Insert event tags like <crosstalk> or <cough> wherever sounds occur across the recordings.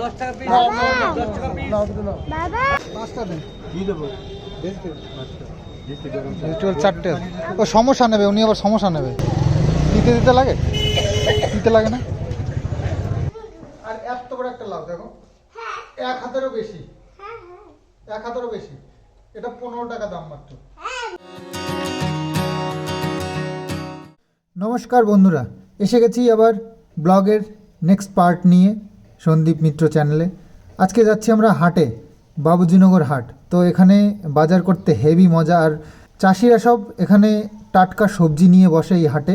দশ টাকা পিস দশ টাকা পিস পাঁচটা দেন। ভেজিটেবল চারটে। ও সমস্যা নেবে উনি আবার সমস্যা নেবে। দিতে দিতে লাগে? দিতে লাগে না? আর এত বড় একটা লাউ দেখো। এক হাতেরও বেশি। এক হাতেরও বেশি। এটা পনেরো টাকা দাম মাত্র। নমস্কার বন্ধুরা এসে গেছি আবার ব্লগের নেক্সট পার্ট নিয়ে সন্দীপ মিত্র চ্যানেলে আজকে যাচ্ছি আমরা হাটে, বাবুজিনগর হাট। তো এখানে বাজার করতে হেভি মজা আর চাষিরা সব এখানে টাটকা সবজি নিয়ে বসে এই হাটে।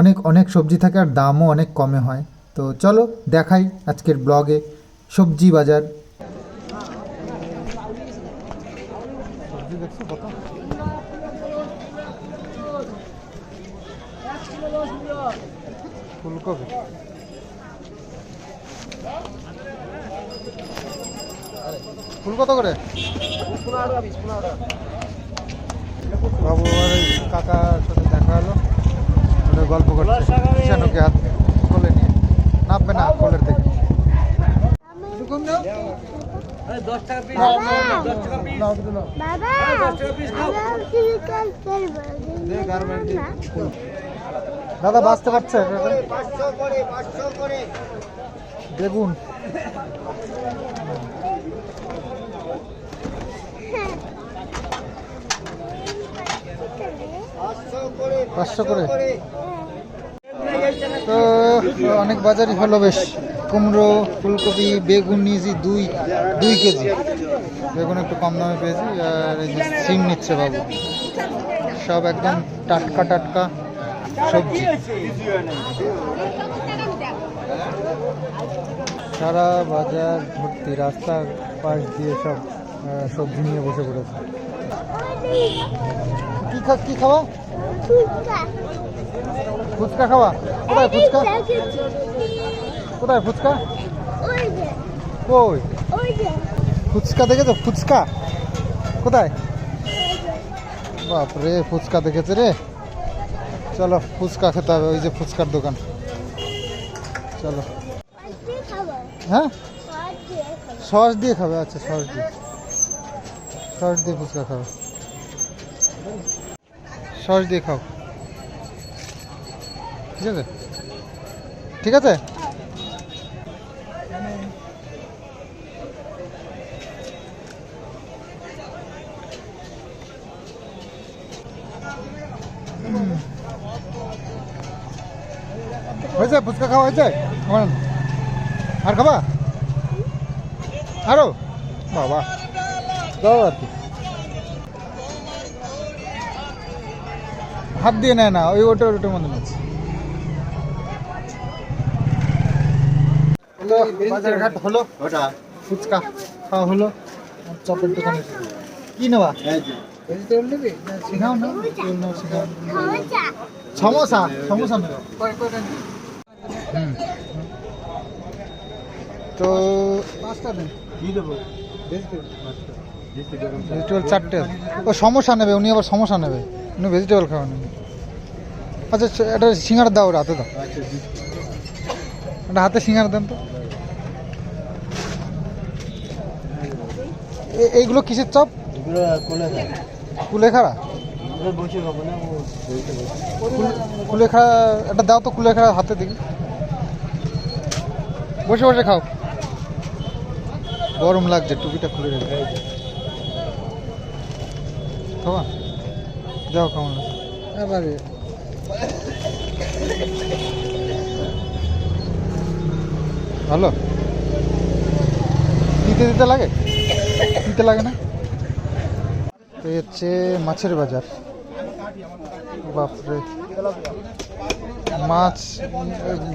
অনেক অনেক সবজি থাকে আর দামও অনেক কমে হয়। তো চলো দেখাই আজকের ব্লগে সবজি বাজার। ফুলকপি। ফুল কত করে? বাবু আর কাকার সাথে দেখা হলো। গল্প করছে ঈশানুকে হাত কোলে নিয়ে। নামবে না কোলের থেকে দাদা, বাঁচতে পারছে? বেগুন। পাঁচশো করে। তো, অনেক বাজারই হলো বেশ। কুমড়ো, ফুলকপি, বেগুন নিয়েছি দুই দুই কেজি। বেগুন একটু কম দামে পেয়েছি, আর এই যে সিম নিচ্ছে বাবু। সব একদম টাটকা টাটকা সবজি। সারা বাজার ভর্তি রাস্তার পাশ দিয়ে সব সবজি নিয়ে বসে পড়েছে। কি খা কি খাওয়া ফুচকা। খাওয়া কোথায় ফুচকা? কোথায় ফুচকা? কই? ফুচকা দেখেছ? ফুচকা? কোথায়? বাপরে ফুচকা দেখেছে রে। চলো ফুচকা খেতে হবে ওই যে ফুচকার দোকান। চলো। হ্যাঁ? সস দিয়ে খাবে। আচ্ছা সস দিয়ে। সস দিয়ে ফুচকা খাবে। সস দিয়ে খাও। ঠিক আছে? ঠিক আছে? হয়েছে? ফুচকা খাওয়া হয়েছে? আমার আর খাবা? আরও? বাবা। দাও আর কি। হাত দিয়ে নেয় না ওই ওটা ওটার মধ্যে নিচ্ছে বাজারঘাট হলো। ফুচকা খাওয়া হলো। চপের দোকানে। কি নেবা? সমোসা। সমোসা নেবে? তো ভেজিটেবল চারটে ও সমোসা নেবে উনি আবার সমোসা নেবে। উনি ভেজিটেবল নেবে আচ্ছা এটা সিঙ্গার দাও ওর হাতে দাও। একটা হাতে সিঙ্গার দেন তো। এইগুলো কিসের চপ? কুলেখাড়া। কুলে- কুলেখাড়া একটা দাও তো কুলেখাড়া হাতে দেখি। বসে বসে খাও। গরম লাগছে টুপিটা খুলে রেখে খাওয়া যাও খাও না এবারে। ভালো? দিতে দিতে লাগে? দিতে লাগে না? তো হচ্ছে মাছের বাজার। বাপরে। মাছ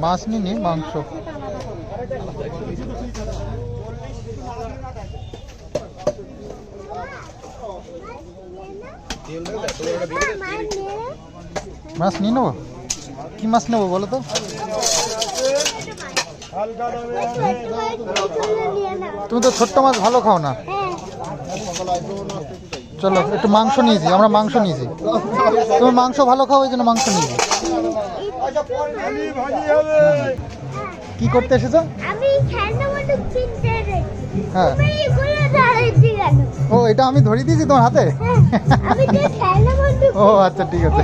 মাছ নিনি মাংস। মাছ নিয়ে নেব? কি মাছ নেব বলো তো? তুমি তো ছোট্ট মাছ ভালো খাও না। চলো একটু মাংস নিয়েছি আমরা মাংস নিয়েছি তুমি মাংস ভালো খাও ওই জন্য মাংস নিয়েছি কি করতে এসেছ? হ্যাঁ। ও এটা আমি ধরিয়ে দিয়েছি তোমার হাতে? হ্যাঁ, ও আচ্ছা ঠিক আছে।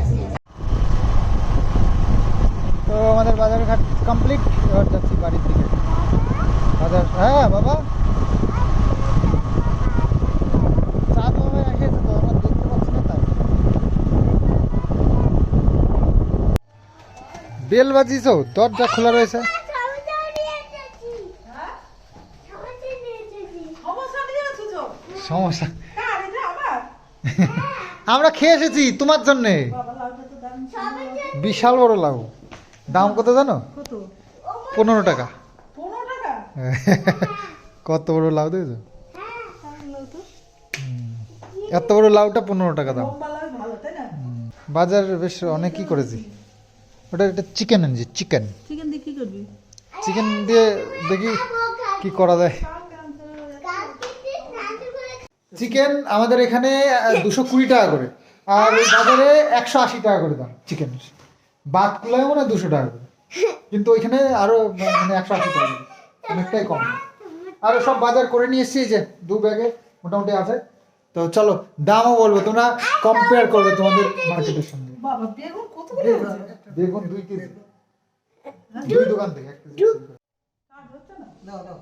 তো আমাদের বাজার ঘাট কমপ্লিট এবার যাচ্ছি বাড়ির দিকে। বাজার হ্যাঁ বাবা। বেল বাজিয়েছো দরজা খোলা রয়েছে সমস্যা নিয়ে এসেছি সমস্যা নিয়ে এসেছি সমস্যা নিয়ে এসেছ সমস্যা। আমার <laughs> খেয়ে এসেছি তোমার জন্যে। বিশাল বড় লাউ। দাম কত জানো? পনেরো টাকা। <laughs> কত বড় লাউ লাউ তো। এত বড় লাউটা পনেরো টাকা দাম। বাজার বেশ অনেকই করেছি। ওটা একটা চিকেন এনেছি চিকেন। চিকেন দিয়ে কি করবি? চিকেন দিয়ে দেখি কি করা যায়। চিকেন আমাদের এখানে দুশো কুড়ি টাকা করে। আর ওই বাজারে একশো আশি টাকা করে দাম চিকেন বাদ কুলায় মনে হয় দুশো টাকা করে। কিন্তু ওইখানে আরও মানে একশো আশি টাকা করে। অনেকটাই কম। আর সব বাজার করে নিয়ে এসেছি যে দু ব্যাগে মোটামুটি আছে। তো চলো দামও বলব তোমরা কম্পেয়ার করবে তোমাদের মার্কেটের সঙ্গে। বাবা বেগুন দুই কেজি। দুই দোকান থেকে এক কেজি।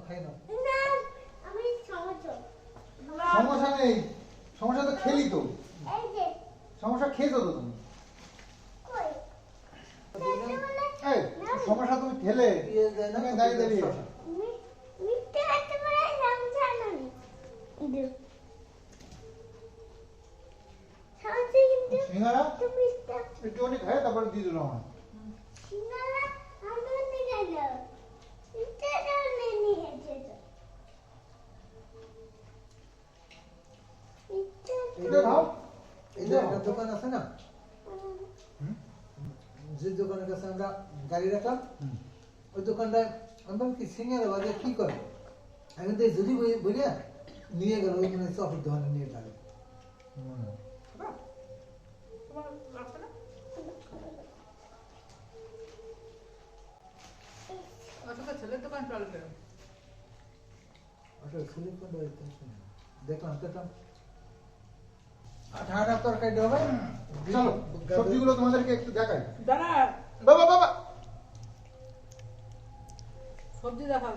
খাই সমস্যা নেই। সমস্যা তো খেলি তো। সমস্যা খেয়েছো তো তুমি? সমস্যা তুমি খেলে। দাঁড়িয়ে দাঁড়িয়ে সিঙ্গারা? একটু একটুখানি তারপরে দিয়ে দিলাম আমার সিঙ্গারা আমরা নিয়ে গেল মিথ্যে ধরনের নিয়ে যেত মিথ্যে এটা খাও এই যে একটা দোকান আছে না যে দোকানের কাছে আমরা গাড়ি রাখলাম ওই দোকানটায় আমি বললাম কি সিঙ্গারা বাজে কি করে আমি তো যদি বলিয়া নিয়ে গেল ওই মানে চপের দোকানে নিয়ে গেল তোমার লাগছে আঠা তরকারি হবে চলো সবজিগুলো তোমাদেরকে একটু দেখাই। দাঁড়া। বাবা বাবা। সবজি দেখা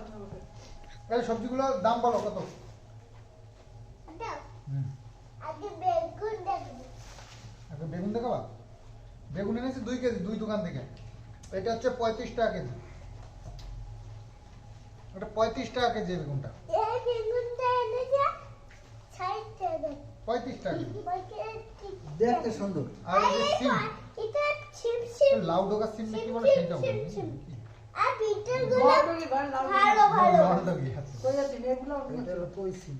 এই সবজিগুলোর দাম বলো কত? আগে বেগুন দেখব। একটা বেগুন দেখাবা? বেগুন এনেছি দুই কেজি দুই দোকান থেকে। এটা হচ্ছে পঁয়ত্রিশ টাকা কেজি। এটা পঁয়ত্রিশ টাকা কেজি বেগুনটা। বেগুনটা এনেছে ষাট টাকা পঁয়ত্রিশ টাকা দেখতে সুন্দর। আর এই যে সিম। এটা ছিপ ছিপ। লাউ ডোকা সিম সিম, কি বলে? সিম, সেটা সিম, বলি সিম। আর বিটেরগুলো ভালো ভালো। নর্দগি আছে কই পয়সি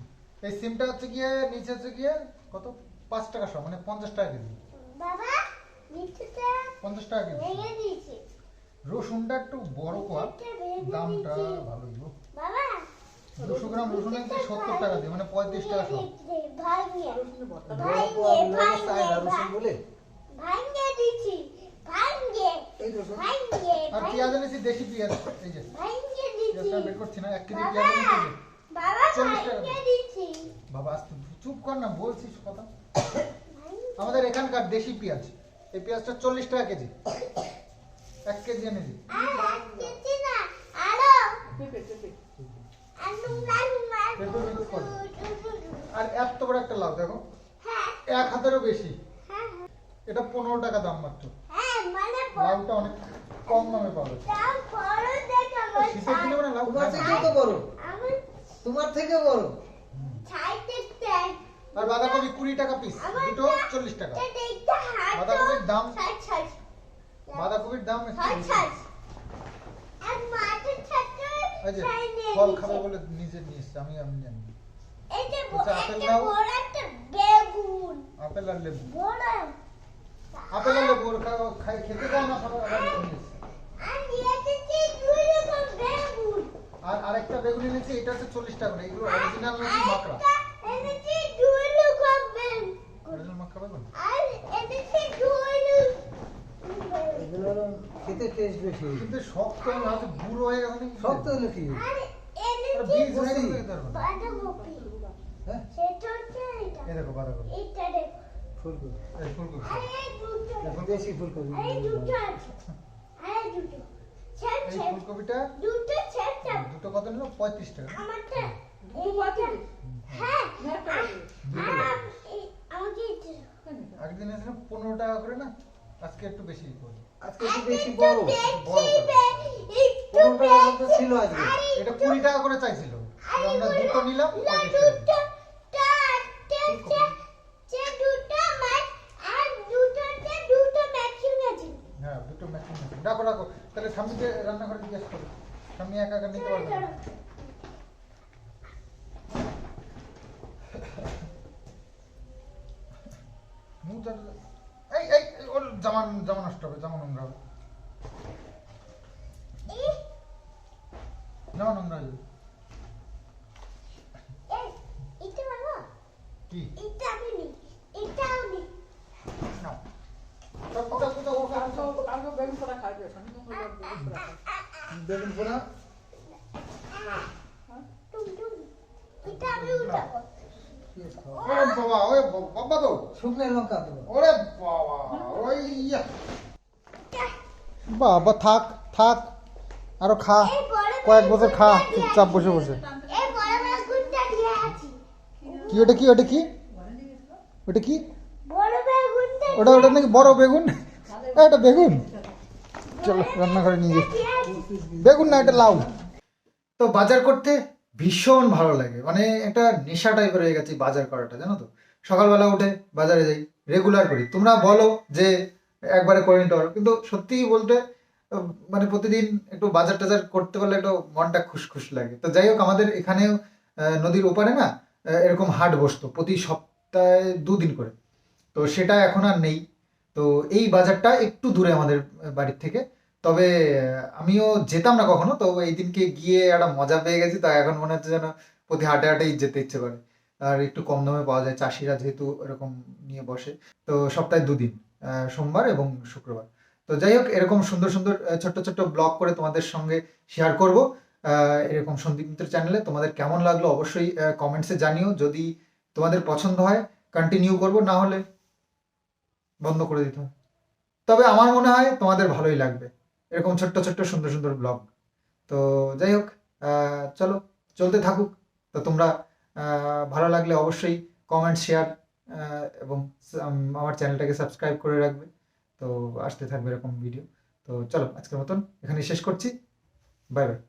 এই সিমটা হচ্ছে গিয়ে নিচে হচ্ছে গিয়ে কত? পাঁচ টাকা সব মানে পঞ্চাশ টাকা কেজি। বাবা নিচেটা পঞ্চাশ টাকা কেজি ভেঙে দিয়েছি। রসুনটা একটু বড় কর। দামটা ভালোই গো। বাবা দুশো গ্রাম রসুন আনতে সত্তর টাকা দিয়ে মানে পঁয়ত্রিশ টাকা আর পেঁয়াজ এনেছি, দেশি বের করছি না, এক কেজি চল্লিশ টাকা। চুপ কর না বলছিস কথা। আমাদের এখানকার দেশি পেঁয়াজ, এই পেঁয়াজটা চল্লিশ টাকা কেজি। এক কেজি এনেছি আর এক কেজি না আরও পেঁপে পেঁপে আলু আলু পেঁপে মিক্স কর। বড় একটা লাউ দেখো। হ্যাঁ। এক হাতেরও বেশি। হ্যাঁ হ্যাঁ। এটা পনেরো টাকা দাম মাত্র। হ্যাঁ মানে লাউটা অনেক কম দামে পাওয়া যায় দাম বড় দেখে আমার শীতের দিনে মানে লাউ তোমার থেকে তো বড়। আমার তোমার থেকে বড়। আর বাঁধাকপি কুড়ি টাকা পিস দুটো চল্লিশ টাকা। এটা হাত বাঁধাকপির দাম বাঁধাকপির দাম ফল নিয়েছে। খাবে বলে নিজে নিয়ে এসছে আমি আমি জানি আপেল দাও। আর লেবু। আপেল আর লেবু খাই খেতে দাও না। আর আরেকটা বেগুন এনেছি এটা হচ্ছে চল্লিশ টাকা করে এগুলো অরিজিনাল নাকি মাকড়া? খেতে টেস্ট বেশি। কিন্তু শক্ত হলে হয়তো বুড়ো হয়ে গেছে নাকি? শক্ত হলে কি? আরে বীজ হয়ে গেলে খেতে পারব না। বাঁধাকপি হ্যাঁ? সেটা হচ্ছে এটা এই দেখো বাঁধাকপি এটা দেখো। ফুলকপি। এই ফুলকপি। আরে দুটো। এখন দেশি ফুলকপি। আরে দুটো আছে। আরে দুটো। ছেড় এই ফুলকপিটা? দুটো ছেড় দাও দুটো কত নিল? পঁয়ত্রিশ টাকা। আমারটা? হ্যাঁ। না, একটা লাগে। আম, এই- আমাকে। একদিন এসে পনেরো টাকা করে না? আজকে একটু বেশি করব আজকে একটু বেশি বড় বড় করে। একটু পনেরো টাকা বেশি। ছিল আজকে। এটা একটু- কুড়ি টাকা করে চাইছিল। আমরা দুটো নিলাম না, পঁয়ত্রিশ টাকা। দুটো, চারটে, চে- চে দুটো মাছ আর দুটোতে দুটো ম্যাচিং আছে। হ্যাঁ দুটো ম্যাচিং ম্যাচিং রাখো রাখো তাহলে স্বামীকে রান্নাঘরে জিজ্ঞেস করো। স্বামী একা একা নিতে পারবে না। এই এই ওর জামা জামা নষ্ট হবে জামা নোংরা হবে। জামা নোংরা হয়ে যাবে এই, এটা বাবা, কি এটা আমি নিই, এটাও নিই। নাও সব কোথাও কোথাও ও কালকেও কালকেও বেগুন পোড়া খাবে শনি মঙ্গলবার বেগুন পোড়া খাবে বেগুন পোড়া টুম, টুম। এটা আমি উঠাবো। পেঁয়াজ খাওয়া। ওরে বাবা ওরে বাবা তো শুকনো লঙ্কা দেবো ওরে বাবা ওই বাবা থাক থাক আরও খা বড় কয়েক বছর খা চুপচাপ বসে বসে এই বড় বেগুনটা দিয়ে আছি। কি ওটা কি ওটা কি ওটা কি ওটা ওটা নাকি বড় বেগুন এ, এটা বেগুন চলো রান্নাঘরে নিয়ে আছি। বেগুন না, এটা লাউ। তো বাজার করতে ভীষণ ভালো লাগে। মানে একটা নেশা টাইপের হয়ে গেছে বাজার করাটা, জানো তো? সকালবেলা উঠে বাজারে যাই রেগুলার করি। তোমরা বলো যে একবারে করে নিতে পারো। কিন্তু সত্যিই বলতে মানে প্রতিদিন একটু বাজার টাজার করতে পারলে একটু মনটা খুশ খুশ লাগে। তো যাই হোক, আমাদের এখানেও নদীর ওপারে না এরকম হাট বসতো প্রতি সপ্তাহে দুদিন করে। তো সেটা এখন আর নেই। তো এই বাজারটা একটু দূরে আমাদের বাড়ির থেকে। তবে, আমিও যেতাম না কখনো, তো এই দিনকে গিয়ে একটা মজা পেয়ে গেছি তো এখন মনে হচ্ছে যেন প্রতি হাটে হাটেই যেতে ইচ্ছে করে। আর একটু কম দামে পাওয়া যায়, চাষিরা যেহেতু এরকম নিয়ে বসে, তো সপ্তাহে দুদিন সোমবার এবং শুক্রবার। তো যাই হোক, এরকম সুন্দর সুন্দর ছোট্ট ছোট্ট ব্লগ করে তোমাদের সঙ্গে শেয়ার করব। এরকম সন্দীপ মিত্র চ্যানেলে তোমাদের কেমন লাগল অবশ্যই কমেন্টসে জানিও। যদি তোমাদের পছন্দ হয় কন্টিনিউ করব, না হলে বন্ধ করে দিতে তবে আমার মনে হয় তোমাদের ভালোই লাগবে। এরকম ছোট্ট ছোট্ট সুন্দর সুন্দর ব্লগ তো যাই হোক চলো, চলতে থাকুক। তো তোমরা ভালো লাগলে অবশ্যই কমেন্ট শেয়ার এবং আমার চ্যানেলটাকে সাবস্ক্রাইব করে রাখবে। তো আসতে থাকবে এরকম ভিডিও তো চলো, আজকের মতন এখানে শেষ করছি। Bye bye